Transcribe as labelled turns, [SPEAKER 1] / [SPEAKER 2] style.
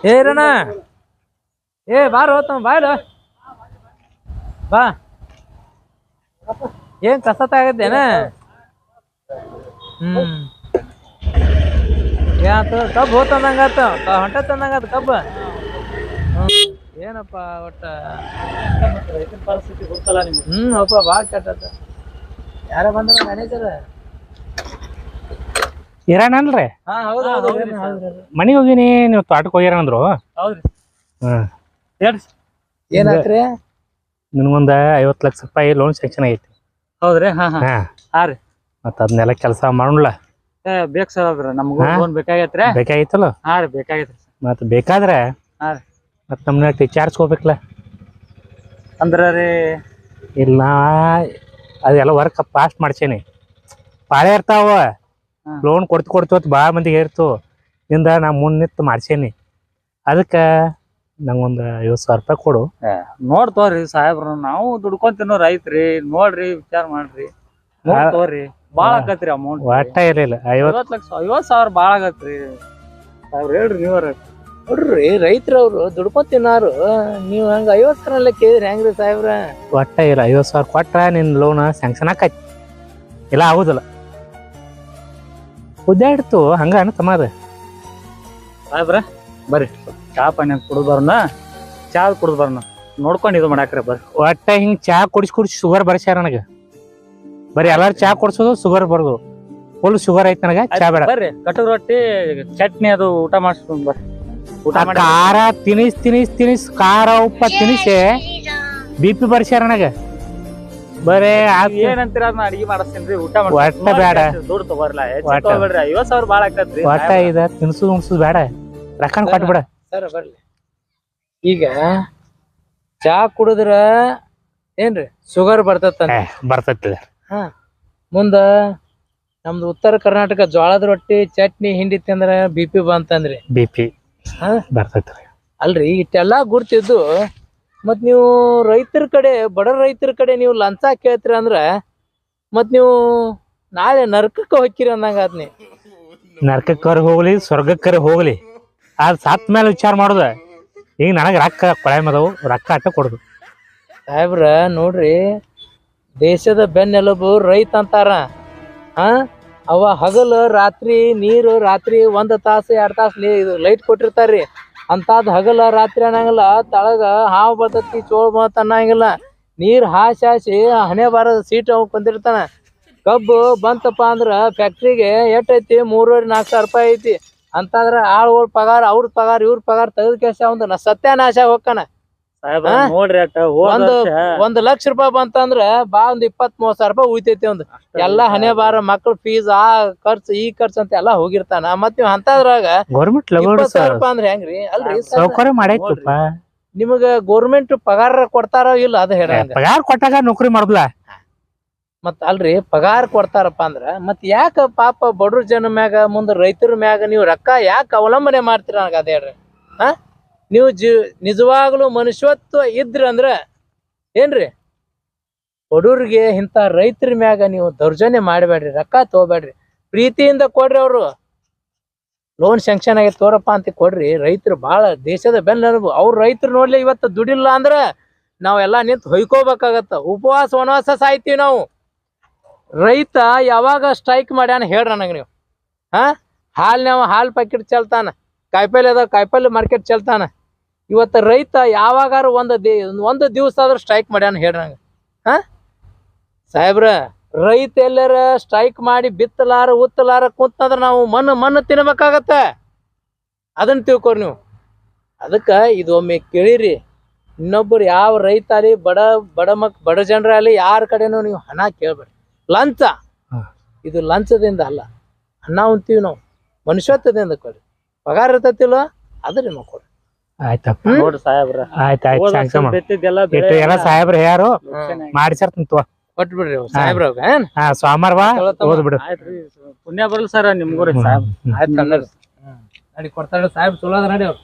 [SPEAKER 1] ಏ ರಣ ಏ ಬಾರೋ ತಮ್ಮ ಬಾಯ್ಲು. ಬಾ. ಏನ್ ಕಸ ತಾಗತ್ತೇನ ಹ್ಮ್. ಏನಾತು ಕಬ್ಬು ಹೋತಂದಂಗಾತ ಹೊಂಟ ತಂದಂಗಾತ ಕಬ್ಬ. ಏನಪ್ಪ ಒಟ್ಟ?
[SPEAKER 2] ಪರಿಸ್ಥಿತಿ ಗೊತ್ತಲ್ಲ ನಿಮ್ಗೆ.
[SPEAKER 1] ಹ್ಮ್ ಅಪ್ಪ ಭಾಳ ಕೆಟ್ಟ ಯಾರ ಬಂದ್ರ ಮ್ಯಾನೇಜರ್
[SPEAKER 3] ಇರಾನಲ್ರಿ?
[SPEAKER 1] ಹಾ ಹೌದು ಹೌದು. ಹೌದು
[SPEAKER 3] ಮನೆಗೆ ಹೋಗಿನಿ ನೀವು ತೋಟಕ್ಕೆ ಹೋಗ್ಯಾರ ಅಂದ್ರು
[SPEAKER 2] ಹೌದ್ರಿ.
[SPEAKER 3] ಹ್ಮ್
[SPEAKER 2] ಹೇಳ್ರಿ
[SPEAKER 1] ಏನಾತ್ರಿ
[SPEAKER 3] ನಿನ್ಗೊಂದ ಐವತ್ತು ಲಕ್ಷ ರೂಪಾಯಿ ಲೋನ್ ಸ್ಯಾಂಕ್ಷನ್ ಆಗೈತಿ.
[SPEAKER 2] ಹೌದ್ರಿ ಹಾ ಹಾ.
[SPEAKER 3] ಹಾ.
[SPEAKER 2] ಹಾಂ ರೀ.
[SPEAKER 3] ಮತ್ತ ಅದನ್ನೆಲ್ಲ ಕೆಲಸ ಮಾಡೋಣ
[SPEAKER 2] ಏ ಬೇಕು ಸರ್ ಅದ್ರ ನಮಗೂ
[SPEAKER 3] ಹಾ?
[SPEAKER 2] ಲೋನ್ ಬೇಕಾಗೈತ್ರಿ.
[SPEAKER 3] ಬೇಕಾಗಿತ್ತಲ್ಲ?
[SPEAKER 2] ಹಾ ರೀ ಬೇಕಾಗೈತ್ರಿ
[SPEAKER 3] ಮತ್ ಬೇಕಾದ್ರೆ
[SPEAKER 2] ಹಾ ರೀ.
[SPEAKER 3] ಮತ್ ನಮ್ನ ಟೀಚರ್ಸ್ ಹೋಗ್ಬೇಕಲ್ಲ
[SPEAKER 2] ಅಂದ್ರ ರೀ
[SPEAKER 3] ಇಲ್ಲ ಅದೆಲ್ಲ ವರ್ಕ್ ಪಾಸ್ಟ್ ಮಾಡ್ಸೇನಿ. ಪಾಳೆ ಇರ್ತಾವ.
[SPEAKER 2] ಹಾ.
[SPEAKER 3] ಲೋನ್ ಕೊಡ್ತು ಕೊಡ್ತು ಅಂತ ಭಾಳ ಮಂದಿಗೆ ಹೇಳ್ತು ಇಂದ ನಾ ಮುನ್ನಿತ್ತು ನಿಂತು ಮಾಡ್ಸೇನಿ. ಅದಕ್ಕೆ ನಂಗೊಂದು ಐವತ್ತು ಸಾವಿರ ರೂಪಾಯಿ ಕೊಡು.
[SPEAKER 2] ನೋಡ್ತೋರಿ ಸಾಹೇಬ್ರ ನಾವು ದುಡ್ಕೊಂಡ್ ತಿನ್ನೋ ರೈತ್ರಿ ನೋಡ್ರಿ ವಿಚಾರ ಮಾಡ್ರಿ. ನೋಡ್ತವ್ರಿ
[SPEAKER 3] ಭಾಳ
[SPEAKER 2] ತೋರಿ ಬಾಳ ಆಕತ್ರಿ ಅಮೌಂಟ್
[SPEAKER 3] ಒಟ್ಟ ಇರಲಿಲ್ಲ ಐವತ್ತು
[SPEAKER 2] ಐವತ್ ಲಕ್ಷ ಐವತ್ ಸಾವಿರ ಬಾಳ ಆಗತ್ರಿ. ಸಾಹೇಬ್ರ ಹೇಳ್ರಿ ರೀ
[SPEAKER 1] ನೋಡ್ರಿ ರೈತರವ್ರು ದುಡ್ಕೊಂಡ್ ತಿನ್ನಾರು ನೀವ್ ಹಂಗ ಐವತ್ ಸಾವಿರ ಕೇಳಿದ್ರಿ ಹೆಂಗ್ರಿ ಸಾಹೇಬ್ರ?
[SPEAKER 3] ಒಟ್ಟ ಇಲ್ಲ ಐವತ್ತು ಸಾವಿರ ಕೊಟ್ರ ನಿನ್ನ ಲೋನ್ ಸ್ಯಾಂಕ್ಷನ್ ಆಕೈತಿ ಇಲ್ಲ ಆಗುದಿಲ್ಲ. ಉದ್ದಾಡ್ತು ಹಂಗ ಅನ್ನ ಅದ.
[SPEAKER 2] ಸಾಹೇಬ್ರ ಬರ್ರಿ. ಚಾ ಪಾನಿ ಕುಡಿದು ಬರೋಣ ಚಾ ಕುಡಿದ್ ಬರೋಣ. ನೋಡ್ಕೊಂಡು ಇದು ಮಾಡಾಕ್ರಿ ಬರ್ರಿ.
[SPEAKER 3] ಒಟ್ಟ ಹಿಂಗ್ ಚಾ ಕುಡಿಸಿ ಕುಡಿಸಿ ಶುಗರ್ ಬರ್ಸ್ಯಾರ ನನಗ. ಬರೀ ಎಲ್ಲಾರು ಚಾ ಕೊಡ್ಸೋದು ಶುಗರ್ ಬರ್ದು. ಫುಲ್ ಶುಗರ್ ಐತೆ ನನಗ ಚಾ ಬೇಡ.
[SPEAKER 2] ಬರ್ರಿ ಕಟ್ಟು ರೊಟ್ಟಿ ಚಟ್ನಿ ಅದು ಊಟ ಮಾಡಿಸ್ಕೊಂಡ್ ಬರ್ರಿ. ಊಟ
[SPEAKER 3] ಖಾರ ತಿನಿಸ್ ತಿನಿಸ್ ತಿನಿಸ್ ಖಾರ ಉಪ್ಪ ತಿನಿಸಿ ಬಿ ಪಿ ಬರ್ಸ್ಯಾರ ನನಗ. ಬರೇ
[SPEAKER 2] ಏನಂತೀರ ಅದನ್ನ ಅಡಿಗೆ ಮಾಡಿಸ್ತೀನಿ ಊಟ
[SPEAKER 3] ಒಟ್ಟ ಬೇಡ.
[SPEAKER 2] ದುಡ್ಡು ತಗೋರ್ಲ.
[SPEAKER 3] ಒಟ್ಟ.
[SPEAKER 2] ತಗೋಬೇಡ್ರಿ. ಐವತ್ ಸಾವಿರ ಬಾಳ ಆಗ್ತದ್ರಿ
[SPEAKER 3] ಒಟ್ಟ ಇದ ತಿನ್ಸುದು ಉಣ್ಸುದು ಬೇಡ. ರೊಕ್ಕನ್ ಕೊಟ್ಬಿಡ.
[SPEAKER 1] ಸರ್ ಬರ್ಲಿ. ಈಗ ಚಾ ಕುಡಿದ್ರ ಏನ್ರಿ? ಶುಗರ್ ಬರ್ತತ್ತ.
[SPEAKER 3] ಬರ್ತೈತಿ
[SPEAKER 1] ಮುಂದ ನಮ್ದು ಉತ್ತರ ಕರ್ನಾಟಕ ಜೋಳದ ರೊಟ್ಟಿ ಚಟ್ನಿ ಹಿಂಡಿ ತಿಂದ್ರ ಬಿ ಪಿ ಬಂತಂದ್ರಿ.
[SPEAKER 3] ಬಿ ಪಿ
[SPEAKER 1] ಹಾ?
[SPEAKER 3] ಬರ್ತೈತ್ರಿ
[SPEAKER 1] ಅಲ್ರಿ ಇಟ್ಟೆಲ್ಲಾ ಗುರ್ತಿದ್ದು ಮತ್ ನೀವು ರೈತರ ಕಡೆ ಬಡ ರೈತರ ಕಡೆ ನೀವು ಲಂಚ ಕೇಳ್ತೀರ ಅಂದ್ರೆ ಮತ್ ನೀವು ನಾಳೆ ನರಕಕ್ಕೆ ಹೊಕ್ಕಿರಿ ಅಂದಂಗ ಆತ್ನಿ
[SPEAKER 3] ನರಕಕ್ಕರ ಹೋಗ್ಲಿ ಸ್ವರ್ಗಕ್ಕರ ಹೋಗ್ಲಿ. ಅದ್ ಸತ್ ಮೇಲೆ ವಿಚಾರ ಮಾಡುದ. ಈಗ ನನಗೆ ರೊಕ್ಕ ಕೊಳೆ ಅದಾವು ರೊಕ್ಕ ಅಟ್ಟ ಕೊಡುದು.
[SPEAKER 1] ಸಾಹೇಬ್ರ ನೋಡ್ರಿ ದೇಶದ ಬೆನ್ನೆಲುಬು ರೈತ ಅಂತಾರ. ಹಾ? ಅವ ಹಗಲು ರಾತ್ರಿ ನೀರು ರಾತ್ರಿ ಒಂದು ತಾಸು ಎರಡು ತಾಸು ನೀ ಇದು ಲೈಟ್ ಕೊಟ್ಟಿರ್ತಾರ್ರಿ. ಅಂತಾದ್ ಹಗಲ ರಾತ್ರಿ ಅನ್ನಂಗಿಲ್ಲ, ತಳಗ ಹಾವು ಬರ್ತೈತಿ, ಚೋಳ ಬಂತ ಅನ್ನಂಗಿಲ್ಲ. ನೀರ್ ಹಾಸಿ ಹಾಸಿ ಹಣೆ ಬಾರದ ಸೀಟ್ ಅವ್ ಕುಂದಿರ್ತಾನ. ಕಬ್ಬು ಬಂತಪ್ಪ ಅಂದ್ರ ಫ್ಯಾಕ್ಟ್ರಿಗೆ ಎಷ್ಟೈತಿ ಮೂರುವರೆ ನಾಲ್ಕು ಸಾವಿರ ರೂಪಾಯಿ ಐತಿ. ಅಂತಂದ್ರ ಆಳುಗಳ ಪಗಾರ ಅವ್ರ ಪಗಾರ ಇವ್ರ ಪಗಾರ ತೆಗೆದ ಕೇಸ ಒಂದು ಸತ್ಯನಾಶ ಹೋಗ್ತಾನ.
[SPEAKER 2] ಸಾಹೇಬ್ರ
[SPEAKER 1] ಹಾ?
[SPEAKER 2] ನೋಡ್ರಿ ಅಟ್ಟ ಹೋದ
[SPEAKER 1] ಒಂದು
[SPEAKER 2] ವರ್ಷ.
[SPEAKER 1] ಒಂದ್ ಲಕ್ಷ ರೂಪಾಯಿ ಬಂತಂದ್ರ ಬಾ ಒಂದ್ ಇಪ್ಪತ್ ಮೂವತ್ ಸಾವಿರ ರೂಪಾಯಿ ಉಯ್ತೈತಿ ಒಂದ್. ಎಲ್ಲಾ ಹಣೆ ಬಾರ ಮಕ್ಳ ಫೀಸ್ ಆ ಖರ್ಚು ಈ ಖರ್ಚು ಅಂತ ಎಲ್ಲಾ ಹೋಗಿರ್ತಾನ. ಮತ್ ನೀವ್ ಅಂತದ್ರಾಗ
[SPEAKER 3] ಗೌರ್ಮೆಂಟ್
[SPEAKER 1] ಇಪ್ಪತ್ ಸಾವಿರ ರೂಪಾಯಿ ಅಂದ್ರ ಹೆಂಗ್ರಿ? ಅಲ್ರಿ ಸರ್,
[SPEAKER 3] ಸೌಕರ್ಯ ಮಾಡೈತಪ್ಪ
[SPEAKER 1] ನಿಮಗ ಗೌರ್ಮೆಂಟ್ ಪಗಾರ ಕೊಡ್ತಾರ ಇಲ್ಲ ಅದ ಹೇಳಂಗ
[SPEAKER 3] ಪಗಾರ ಕೊಟ್ಟಾಗ ನೌಕರಿ ಮಾಡುದ್ಲ
[SPEAKER 1] ಮತ್ ಅಲ್ರಿ ಪಗಾರ ಕೊಡ್ತಾರಪ್ಪ ಅಂದ್ರ ಮತ್ ಯಾಕ ಪಾಪ ಬಡ್ರ ಜನ ಮ್ಯಾಗ ಮುಂದ ರೈತರ ಮ್ಯಾಗ ನೀವು ರೊಕ್ಕ ಯಾಕ ಅವಲಂಬನೆ ಮಾಡ್ತೀರ ನನಗ ಅದ ಹೇಳ್ರಿ? ಹಾ ನೀವು ಜಿ, ನಿಜವಾಗ್ಲೂ ಮನುಷ್ಯತ್ವ ಇದ್ರಿ ಅಂದ್ರ ಏನ್ರಿ? ಬಡವ್ರಿಗೆ ಇಂಥ ರೈತರ ಮ್ಯಾಗ ನೀವು ದೌರ್ಜನ್ಯ ಮಾಡಬೇಡ್ರಿ, ರೊಕ್ಕ ತಗೋಬೇಡ್ರಿ. ಪ್ರೀತಿಯಿಂದ ಕೊಡ್ರಿ ಅವರು. ಲೋನ್ ಸ್ಯಾಂಕ್ಷನ್ ಆಗಿ ತೋರಪ್ಪ ಅಂತ ಕೊಡ್ರಿ. ರೈತರು ಭಾಳ ದೇಶದ ಬೆನ್ನೆಲುಬು ಅವ್ರ ರೈತರು ನೋಡ್ಲಿ ಇವತ್ತು ದುಡಿಲ್ಲ ಅಂದ್ರ ನಾವೆಲ್ಲ ನಿಂತು ಹೊಯ್ಕೋಬೇಕಾಗತ್ತ. ಉಪವಾಸ, ವನವಾಸ ಸಾಯ್ತೀವಿ ನಾವು. ರೈತ ಯಾವಾಗ ಸ್ಟ್ರೈಕ್ ಮಾಡ್ಯಾನ ಹೇಳ್ರಿ ನನಗೆ ನೀವು. ಹಾ? ಹಾಲ್ನ್ಯಾವ ಹಾಲ್ ಪ್ಯಾಕೆಟ್ ಚೆಲ್ತಾನ. ಕಾಯಿಪಲ್ಲೆ ಅದ ಕಾಯಿಪಲ್ಲೆ ಮಾರ್ಕೆಟ್ ಚೆಲ್ತಾನ. ಇವತ್ತು ರೈತ ಯಾವಾಗಾರ ಒಂದು ದಿ ಒಂದು ದಿವಸ ಆದ್ರೂ ಸ್ಟ್ರೈಕ್ ಮಾಡ್ಯಾನ ಹೇಳ್ರಿ ನಂಗೆ. ಹಾ? ಸಾಹೇಬ್ರ ರೈತ ಎಲ್ಲರ ಸ್ಟ್ರೈಕ್ ಮಾಡಿ ಬಿತ್ತಲಾರ ಉತ್ತಲಾರ ಕುಂತಂದ್ರ ನಾವು ಮಣ್ಣು ಮಣ್ಣು ತಿನ್ಬೇಕಾಗತ್ತೆ? ಅದನ್ನು ತಿಳ್ಕೊರಿ ನೀವು. ಅದಕ್ಕ ಇದು ಒಮ್ಮೆ ಕೇಳಿರಿ ಇನ್ನೊಬ್ಬರು ಯಾವ ರೈತ ಅಲ್ಲಿ ಬಡ ಬಡ ಮಕ್ ಬಡ ಜನರಲ್ಲಿ ಯಾರ ಕಡೆನೂ ನೀವು ಹಣ ಕೇಳಬೇಡಿ ಲಂಚ. ಇದು ಲಂಚದಿಂದ ಅಲ್ಲ ಹಣ ಉಂತೀವಿ ನಾವು. ಮನುಷ್ಯತ್ವದಿಂದ ಕೊಡ್ರಿ. ಪಗಾರ ಇರ್ತೈತಿಲ್ಲ ಅದ್ರ ಕೊಡ್ರಿ
[SPEAKER 3] ಆಯ್ತಪ್ಪ.
[SPEAKER 2] ನೋಡ್ರಿ ಸಾಹೇಬ್ರ.
[SPEAKER 3] ಆಯ್ತ್ ಆಯ್ತು
[SPEAKER 2] ಹೋದ ವರ್ಷ
[SPEAKER 3] ಸ್ಯಾಂಕ್ಷನ್ ಮಾಡು.
[SPEAKER 2] ಬಿತ್ತಿದ್ದೆಲ್ಲ ಬೆಳೆ
[SPEAKER 3] ಇಟ್ಟು ಎಲ್ಲ ಸಾಹೇಬ್ರ ತೋ
[SPEAKER 1] ಏನ್?
[SPEAKER 3] ಹಾ ಸೋಮವಾರ ಬಾ ಓದ್ ಬಿಡು
[SPEAKER 2] ಆಯ್ತ್ರಿ ಪುಣ್ಯ ಬರ್ಲಿ ಸರ್ ನಿಮ್ಗೂ ಸಾಹೇಬ್ ಸಾಹೇಬ್ರ.
[SPEAKER 1] ಆಯ್ತು ನಡಿ ಕೊಡ್ತಾರ ಸಾಹೇಬ್ ಚಲೋ ಅದ ನಡಿ ಅವ್ರು.